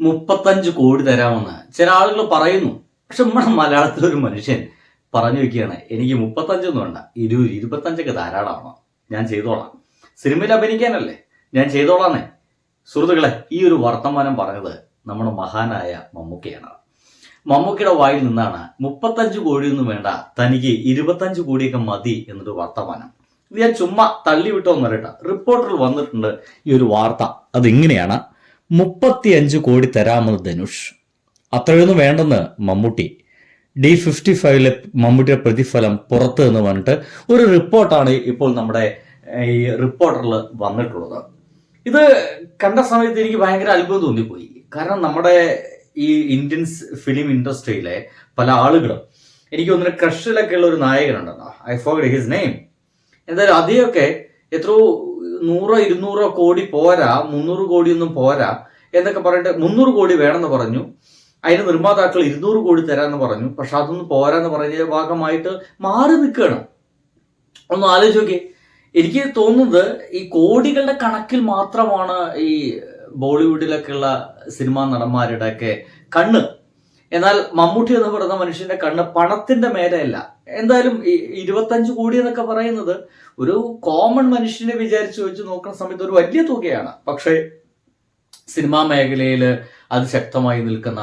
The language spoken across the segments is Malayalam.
മുപ്പത്തഞ്ച് കോടി തരാമെന്ന് ചില ആളുകൾ പറയുന്നു. പക്ഷെ നമ്മുടെ മലയാളത്തിലൊരു മനുഷ്യൻ പറഞ്ഞു വെക്കുകയാണ് എനിക്ക് മുപ്പത്തഞ്ചൊന്നും വേണ്ട ഇരുപത് ഇരുപത്തഞ്ചൊക്കെ ധാരാളമാണ്? ഞാൻ ചെയ്തോളാം. സിനിമയിൽ അഭിനയിക്കാനല്ലേ? ഞാൻ ചെയ്തോളാന്നേ. സുഹൃത്തുക്കളെ ഈ ഒരു വർത്തമാനം പറഞ്ഞത് നമ്മുടെ മഹാനായ മമ്മൂക്കയാണ്. മമ്മൂക്കയുടെ വായിൽ നിന്നാണ് മുപ്പത്തഞ്ച് കോടിയൊന്നും വേണ്ട തനിക്ക് ഇരുപത്തഞ്ച് കോടിയൊക്കെ മതി എന്നൊരു വർത്തമാനം. ഇത് ഞാൻ ചുമ്മാ തള്ളിവിട്ടോ എന്നറിയട്ടെ റിപ്പോർട്ടറിൽ വന്നിട്ടുണ്ട് ഈ ഒരു വാർത്ത. അതിങ്ങനെയാണ്? മുപ്പത്തിയഞ്ച് കോടി തരാമെന്ന് ധനുഷ്. അത്രയൊന്നും വേണ്ടെന്ന് മമ്മൂട്ടി. ഡി ഫിഫ്റ്റി ഫൈവിലെ മമ്മൂട്ടിയുടെ പ്രതിഫലം പുറത്ത് എന്ന് പറഞ്ഞിട്ട് ഒരു റിപ്പോർട്ടാണ് ഇപ്പോൾ നമ്മുടെ ഈ റിപ്പോർട്ടറിൽ വന്നിട്ടുള്ളത്. ഇത് കണ്ട സമയത്ത് എനിക്ക് ഭയങ്കര അത്ഭുതം തോന്നിപ്പോയി. കാരണം നമ്മുടെ ഈ ഇന്ത്യൻ ഫിലിം ഇൻഡസ്ട്രിയിലെ പല ആളുകളും എനിക്ക് തോന്നുന്നു ക്രഷിലൊക്കെ ഉള്ള ഒരു നായകനുണ്ടെന്നോ ഐ ഫോർ ഹിസ് നെയിം. എന്തായാലും അതിയൊക്കെ എത്രയോ നൂറോ ഇരുന്നൂറോ കോടി പോരാ മുന്നൂറ് കോടിയൊന്നും പോരാ എന്നൊക്കെ പറഞ്ഞിട്ട് മുന്നൂറ് കോടി വേണമെന്ന് പറഞ്ഞു. അതിന് നിർമ്മാതാക്കൾ ഇരുന്നൂറ് കോടി തരാമെന്ന് പറഞ്ഞു. പക്ഷെ അതൊന്നും പോരാന്ന് പറഞ്ഞ ഭാഗമായിട്ട് മാറി നിൽക്കുകയാണ്. ഒന്ന് ആലോചിച്ച് നോക്കിയേ. എനിക്ക് തോന്നുന്നത് ഈ കോടികളുടെ കണക്കിൽ മാത്രമാണ് ഈ ബോളിവുഡിലൊക്കെയുള്ള സിനിമാ നടന്മാരുടെ ഒക്കെ കണ്ണ്. എന്നാൽ മമ്മൂട്ടി എന്ന് പറയുന്ന മനുഷ്യന്റെ കണ്ണ് പണത്തിന്റെ മേലെയല്ല. എന്തായാലും ഇരുപത്തഞ്ച് കോടി എന്നൊക്കെ പറയുന്നത് ഒരു കോമൺ മനുഷ്യനെ വിചാരിച്ചു വെച്ച് നോക്കുന്ന സമയത്ത് ഒരു വലിയ തുകയാണ്. പക്ഷേ സിനിമാ മേഖലയിൽ അത് ശക്തമായി നിൽക്കുന്ന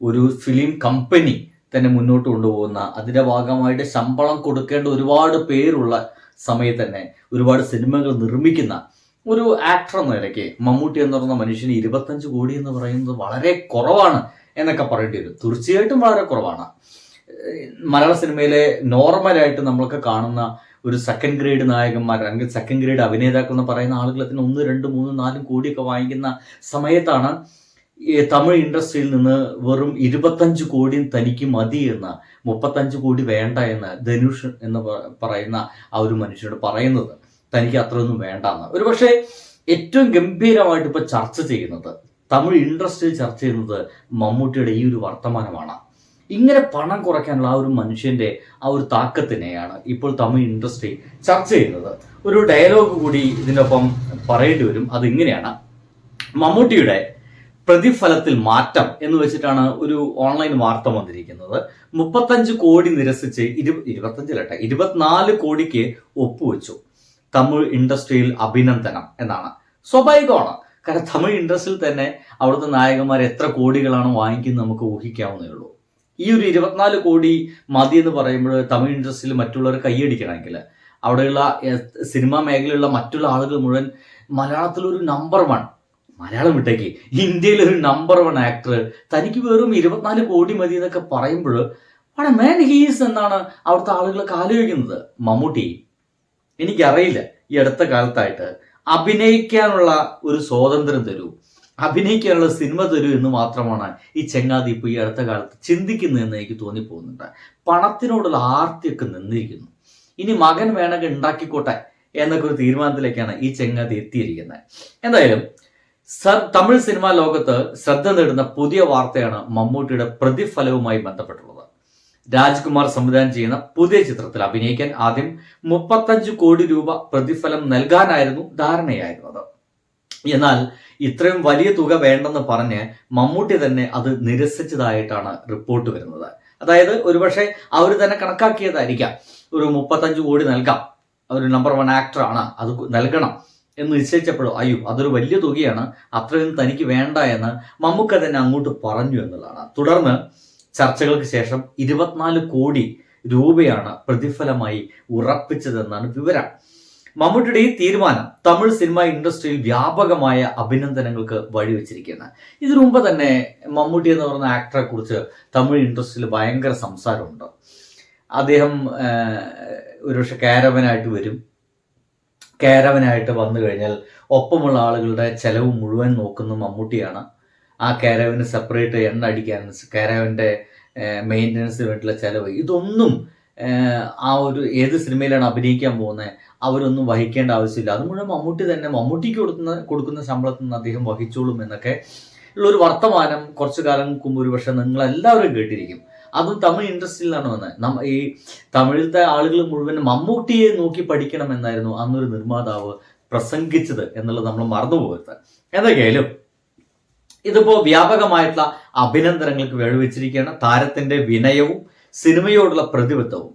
ഒരു ഫിലിം കമ്പനി തന്നെ മുന്നോട്ട് കൊണ്ടുപോകുന്ന അതിന്റെ ഭാഗമായിട്ട് ശമ്പളം കൊടുക്കേണ്ട ഒരുപാട് പേരുള്ള സമയത്ത് തന്നെ ഒരുപാട് സിനിമകൾ നിർമ്മിക്കുന്ന ഒരു ആക്ടർ എന്ന നിലയ്ക്ക് മമ്മൂട്ടി എന്ന് പറയുന്ന മനുഷ്യന് ഇരുപത്തഞ്ച് കോടി എന്ന് പറയുന്നത് വളരെ കുറവാണ് എന്നൊക്കെ പറയേണ്ടി വരും. തീർച്ചയായിട്ടും വളരെ കുറവാണ്. മലയാള സിനിമയിലെ നോർമലായിട്ട് നമ്മളൊക്കെ കാണുന്ന ഒരു സെക്കൻഡ് ഗ്രേഡ് നായകന്മാർ അല്ലെങ്കിൽ സെക്കൻഡ് ഗ്രേഡ് അഭിനേതാക്കൾ എന്ന് പറയുന്ന ആളുകൾ അതിന് ഒന്ന് രണ്ട് മൂന്ന് നാലും കോടിയൊക്കെ വാങ്ങിക്കുന്ന സമയത്താണ് തമിഴ് ഇൻഡസ്ട്രിയിൽ നിന്ന് വെറും ഇരുപത്തഞ്ച് കോടി തനിക്ക് മതി എന്ന മുപ്പത്തഞ്ച് കോടി വേണ്ട എന്ന് ധനുഷ് എന്ന് പറയുന്ന ആ ഒരു മനുഷ്യനോട് പറയുന്നത്. തനിക്ക് അത്രയൊന്നും വേണ്ടെന്ന് ഒരു പക്ഷേ ഏറ്റവും ഗംഭീരമായിട്ട് ഇപ്പൊ ചർച്ച ചെയ്യുന്നത് തമിഴ് ഇൻഡസ്ട്രിയിൽ ചർച്ച ചെയ്യുന്നത് മമ്മൂട്ടിയുടെ ഈ ഒരു വർത്തമാനമാണ്. ഇങ്ങനെ പണം കുറയ്ക്കാനുള്ള ആ ഒരു മനുഷ്യന്റെ ആ ഒരു താക്കത്തിനെയാണ് ഇപ്പോൾ തമിഴ് ഇൻഡസ്ട്രി ചർച്ച ചെയ്യുന്നത്. ഒരു ഡയലോഗ് കൂടി ഇതിനൊപ്പം പറയേണ്ടി വരും. അതിങ്ങനെയാണ്. മമ്മൂട്ടിയുടെ പ്രതിഫലത്തിൽ മാറ്റം എന്ന് വെച്ചിട്ടാണ് ഒരു ഓൺലൈൻ വാർത്ത വന്നിരിക്കുന്നത്. മുപ്പത്തഞ്ച് കോടി നിരസിച്ച് ഇരു ഇരുപത്തഞ്ചിലട്ടെ ഇരുപത്തിനാല് കോടിക്ക് ഒപ്പുവെച്ചു തമിഴ് ഇൻഡസ്ട്രിയിൽ അഭിനന്ദനം എന്നാണ്. സ്വാഭാവികമാണ്. കാരണം തമിഴ് ഇൻഡസ്ട്രിയിൽ തന്നെ അവിടുത്തെ നായകന്മാർ എത്ര കോടികളാണ് വാങ്ങിക്കുന്നത് നമുക്ക് ഊഹിക്കാവുന്നേ ഉള്ളൂ. ഈ ഒരു ഇരുപത്തിനാല് കോടി മതി എന്ന് പറയുമ്പോൾ തമിഴ് ഇൻഡസ്ട്രിയിൽ മറ്റുള്ളവർ കൈയടിക്കണമെങ്കിൽ അവിടെയുള്ള സിനിമാ മേഖലയിലുള്ള മറ്റുള്ള ആളുകൾ മുഴുവൻ മലയാളത്തിലൊരു നമ്പർ വൺ മലയാളം വിട്ടേക്ക്. ഇന്ത്യയിലെ ഒരു നമ്പർ വൺ ആക്ടർ തനിക്ക് വെറും ഇരുപത്തിനാല് കോടി മതി എന്നൊക്കെ പറയുമ്പോൾ ആണ് മാൻ ഹീസ് എന്നാണ് അവിടുത്തെ ആളുകളൊക്കെ ആലോചിക്കുന്നത്. മമ്മൂട്ടി എനിക്കറിയില്ല ഈ അടുത്ത കാലത്തായിട്ട് അഭിനയിക്കാനുള്ള ഒരു സ്വാതന്ത്ര്യം തരൂ. അഭിനയിക്കാനുള്ള സിനിമ തരൂ എന്ന് മാത്രമാണ് ഈ ചെങ്ങാതി ഇപ്പോൾ ഈ അടുത്ത കാലത്ത് ചിന്തിക്കുന്നതെന്ന് എനിക്ക് തോന്നിപ്പോകുന്നുണ്ട്. പണത്തിനോടുള്ള ആർത്തിയൊക്കെ നിന്നിരിക്കുന്നു. ഇനി മകൻ വേണമെങ്കിൽ ഉണ്ടാക്കിക്കോട്ടെ എന്നൊക്കെ ഒരു തീരുമാനത്തിലേക്കാണ് ഈ ചെങ്ങാതി എത്തിയിരിക്കുന്നത്. എന്തായാലും തമിഴ് സിനിമാ ലോകത്ത് ശ്രദ്ധ നേടുന്ന പുതിയ വാർത്തയാണ് മമ്മൂട്ടിയുടെ പ്രതിഫലവുമായി ബന്ധപ്പെട്ടുള്ളത്. രാജ്കുമാർ സംവിധാനം ചെയ്യുന്ന പുതിയ ചിത്രത്തിൽ അഭിനയിക്കാൻ ആദ്യം മുപ്പത്തഞ്ച് കോടി രൂപ പ്രതിഫലം നൽകാനായിരുന്നു ധാരണയായിരുന്നത്. എന്നാൽ ഇത്രയും വലിയ തുക വേണ്ടെന്ന് പറഞ്ഞ് മമ്മൂട്ടി തന്നെ അത് നിരസിച്ചതായിട്ടാണ് റിപ്പോർട്ട് വരുന്നത്. അതായത് ഒരുപക്ഷെ അവർ തന്നെ കണക്കാക്കിയതായിരിക്കാം. ഒരു മുപ്പത്തഞ്ച് കോടി നൽകാം. ഒരു നമ്പർ വൺ ആക്ടറാണ് അത് നൽകണം എന്ന് നിശ്ചയിച്ചപ്പോഴോ അയ്യോ അതൊരു വലിയ തുകയാണ്. അത്രയും തനിക്ക് വേണ്ട എന്ന് മമ്മൂക്ക തന്നെ അങ്ങോട്ട് പറഞ്ഞു എന്നുള്ളതാണ്. തുടർന്ന് ചർച്ചകൾക്ക് ശേഷം ഇരുപത്തിനാല് കോടി രൂപയാണ് പ്രതിഫലമായി ഉറപ്പിച്ചതെന്നാണ് വിവരം. മമ്മൂട്ടിയുടെ ഈ തീരുമാനം തമിഴ് സിനിമ ഇൻഡസ്ട്രിയിൽ വ്യാപകമായ അഭിനന്ദനങ്ങൾക്ക് വഴിവെച്ചിരിക്കുകയാണ്. ഇതിനു മുമ്പ് തന്നെ മമ്മൂട്ടി എന്ന് പറയുന്ന ആക്ടറെ കുറിച്ച് തമിഴ് ഇൻഡസ്ട്രിയിൽ ഭയങ്കര സംസാരമുണ്ട്. അദ്ദേഹം ഒരുപക്ഷെ കാരവനായിട്ട് വരും. കാരവനായിട്ട് വന്നു കഴിഞ്ഞാൽ ഒപ്പമുള്ള ആളുകളുടെ ചെലവ് മുഴുവൻ നോക്കുന്ന മമ്മൂട്ടിയാണ്. ആ കാരവന് സെപ്പറേറ്റ് എണ്ണ അടിക്കാൻ കാരവന്റെ മെയിന്റനൻസിന് വേണ്ടിയുള്ള ചെലവ് ഇതൊന്നും ആ ഒരു ഏത് സിനിമയിലാണ് അഭിനയിക്കാൻ പോകുന്നത് അവരൊന്നും വഹിക്കേണ്ട ആവശ്യമില്ല. അത് മുഴുവൻ മമ്മൂട്ടി തന്നെ മമ്മൂട്ടിക്ക് കൊടുക്കുന്ന കൊടുക്കുന്ന ശമ്പളത്തിൽ നിന്ന് അദ്ദേഹം വഹിച്ചോളും എന്നൊക്കെ ഉള്ള ഒരു വർത്തമാനം കുറച്ചു കാലം മുമ്പ് ഒരു പക്ഷെ നിങ്ങളെല്ലാവരും കേട്ടിരിക്കും. അതും തമിഴ് ഇൻഡസ്ട്രിയിൽ നിന്നാണ് വന്നത് ഈ തമിഴിലത്തെ ആളുകൾ മുഴുവൻ മമ്മൂട്ടിയെ നോക്കി പഠിക്കണം എന്നായിരുന്നു അന്നൊരു നിർമ്മാതാവ് പ്രസംഗിച്ചത് എന്നുള്ളത് നമ്മൾ മറന്നുപോകരുത്. എന്തൊക്കെയാലും എന്തൊക്കെയായാലും ഇതിപ്പോ വ്യാപകമായിട്ടുള്ള അഭിനന്ദനങ്ങൾക്ക് വെളിവെച്ചിരിക്കുകയാണ് താരത്തിന്റെ വിനയവും സിനിമയോടുള്ള പ്രതിബദ്ധവും.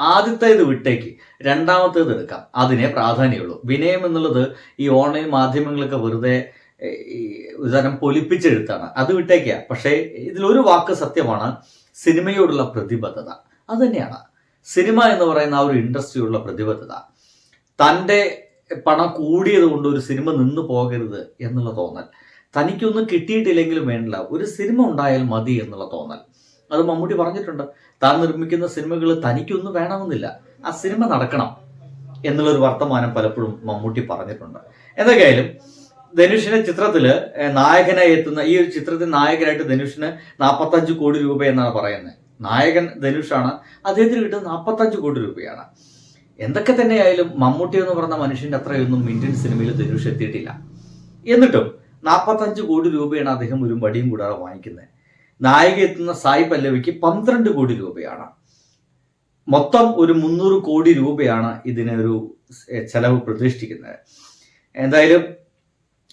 ആദ്യത്തേത് വിട്ടേക്ക് രണ്ടാമത്തേത് എടുക്കാം. അതിനെ പ്രാധാന്യമുള്ളൂ. വിനയം എന്നുള്ളത് ഈ ഓൺലൈൻ മാധ്യമങ്ങളൊക്കെ വെറുതെ ഉദാഹരണം പൊലിപ്പിച്ചെടുത്താണ്. അത് വിട്ടേക്കുക പക്ഷേ ഇതിലൊരു വാക്ക് സത്യമാണ്. സിനിമയോടുള്ള പ്രതിബദ്ധത. അത് തന്നെയാണ് സിനിമ എന്ന് പറയുന്ന ആ ഒരു ഇൻഡസ്ട്രിയുള്ള പ്രതിബദ്ധത. തന്റെ പണം കൂടിയത് കൊണ്ട് ഒരു സിനിമ നിന്നു പോകരുത് എന്നുള്ള തോന്നൽ. തനിക്കൊന്നും കിട്ടിയിട്ടില്ലെങ്കിലും വേണ്ടില്ല. ഒരു സിനിമ ഉണ്ടായാൽ മതി എന്നുള്ള തോന്നൽ. അത് മമ്മൂട്ടി പറഞ്ഞിട്ടുണ്ട്. താൻ നിർമ്മിക്കുന്ന സിനിമകൾ തനിക്കൊന്നും വേണമെന്നില്ല. ആ സിനിമ നടക്കണം എന്നുള്ളൊരു വർത്തമാനം പലപ്പോഴും മമ്മൂട്ടി പറഞ്ഞിട്ടുണ്ട്. എന്തൊക്കെയായാലും ധനുഷിന്റെ ചിത്രത്തിൽ നായകനായി എത്തുന്ന ഈ ഒരു ചിത്രത്തിൽ നായകനായിട്ട് ധനുഷിന് നാൽപ്പത്തഞ്ച് കോടി രൂപ എന്നാണ് പറയുന്നത് നായകൻ ധനുഷാണ്. അദ്ദേഹത്തിന് കിട്ടുന്നത് നാൽപ്പത്തഞ്ച് കോടി രൂപയാണ്. എന്തൊക്കെ തന്നെയായാലും മമ്മൂട്ടി എന്ന് പറഞ്ഞ മനുഷ്യന്റെ അത്രയൊന്നും ഇന്ത്യൻ സിനിമയിൽ ധനുഷ് എത്തിയിട്ടില്ല. എന്നിട്ടും നാൽപ്പത്തഞ്ച് കോടി രൂപയാണ് അദ്ദേഹം ഒരു വടിയും കൂടാതെ വാങ്ങിക്കുന്നത് നായിക എത്തുന്ന സായി പല്ലവിക്ക് പന്ത്രണ്ട് കോടി രൂപയാണ്. മൊത്തം ഒരു മുന്നൂറ് കോടി രൂപയാണ് ഇതിനൊരു ചെലവ് പ്രതീക്ഷിക്കുന്നത്. എന്തായാലും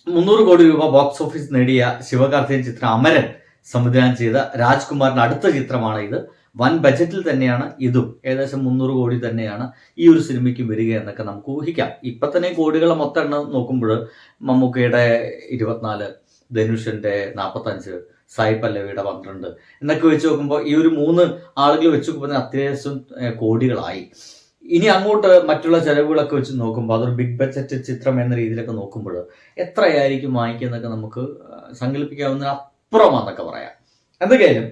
മുന്നൂറ് കോടി രൂപ ബോക്സ് ഓഫീസ് നേടിയ ശിവകാർത്തികൻ ചിത്രം അമരൻ സംവിധാനം ചെയ്ത രാജ്കുമാറിന്റെ അടുത്ത ചിത്രമാണ് ഇത്. വൻ ബജറ്റിൽ തന്നെയാണ് ഇതും. ഏകദേശം മുന്നൂറ് കോടി തന്നെയാണ് ഈ ഒരു സിനിമയ്ക്ക് വരിക എന്നൊക്കെ നമുക്ക് ഊഹിക്കാം. ഇപ്പൊ തന്നെ കോടികളെ മൊത്തം എണ്ണം നോക്കുമ്പോൾ മമ്മൂക്കയുടെ ഇരുപത്തിനാല് ധനുഷിന്റെ നാൽപ്പത്തഞ്ച് സായി പല്ലവിയുടെ പന്ത്രണ്ട് എന്നൊക്കെ വെച്ച് നോക്കുമ്പോൾ ഈ ഒരു മൂന്ന് ആളുകൾ വെച്ച് നോക്കുമ്പോൾ അത്യാവശ്യം കോടികളായി. ഇനി അങ്ങോട്ട് മറ്റുള്ള ചെലവുകളൊക്കെ വെച്ച് നോക്കുമ്പോൾ അതൊരു ബിഗ് ബഡ്ജറ്റ് ചിത്രം എന്ന രീതിയിലൊക്കെ നോക്കുമ്പോൾ എത്രയായിരിക്കും വാങ്ങിക്കുന്നതൊക്കെ നമുക്ക് സങ്കല്പിക്കാവുന്ന അപ്പുറമാണെന്നൊക്കെ പറയാം. എന്തൊക്കെയായാലും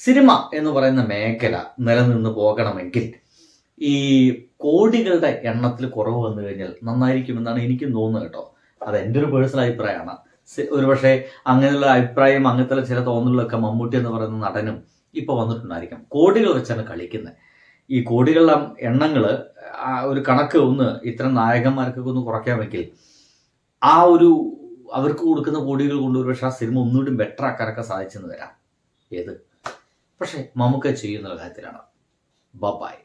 സിനിമ എന്ന് പറയുന്ന മേഖല നിലനിന്ന് പോകണമെങ്കിൽ ഈ കോടികളുടെ എണ്ണത്തിൽ കുറവ് വന്നു കഴിഞ്ഞാൽ നന്നായിരിക്കുമെന്നാണ് എനിക്കും തോന്നുന്നത് കേട്ടോ. അത് എന്റെ ഒരു പേഴ്സണൽ അഭിപ്രായമാണ്. ഒരുപക്ഷെ അങ്ങനെയുള്ള അഭിപ്രായം അങ്ങനത്തെ ചില തോന്നലുകളൊക്കെ മമ്മൂട്ടി എന്ന് പറയുന്ന നടനും ഇപ്പോൾ വന്നിട്ടുണ്ടായിരിക്കാം. കോടികൾ വെച്ചാണ് കളിക്കുന്നത് ഈ കോടികളുടെ എണ്ണങ്ങൾ ഒരു കണക്ക് ഒന്ന് ഇത്തരം നായകന്മാർക്കൊക്കെ ഒന്ന് കുറയ്ക്കാമെങ്കിൽ ആ ഒരു അവർക്ക് കൊടുക്കുന്ന കോടികൾ കൊണ്ട് ഒരുപക്ഷെ ആ സിനിമ ഒന്നുകൂടി ബെറ്റർ ആക്കാനൊക്കെ സാധിച്ചെന്ന് വരാം. ഏത്? പക്ഷേ മമ്മൂക്ക ചെയ്യുന്ന കാര്യത്തിലാണ്. ബബായ്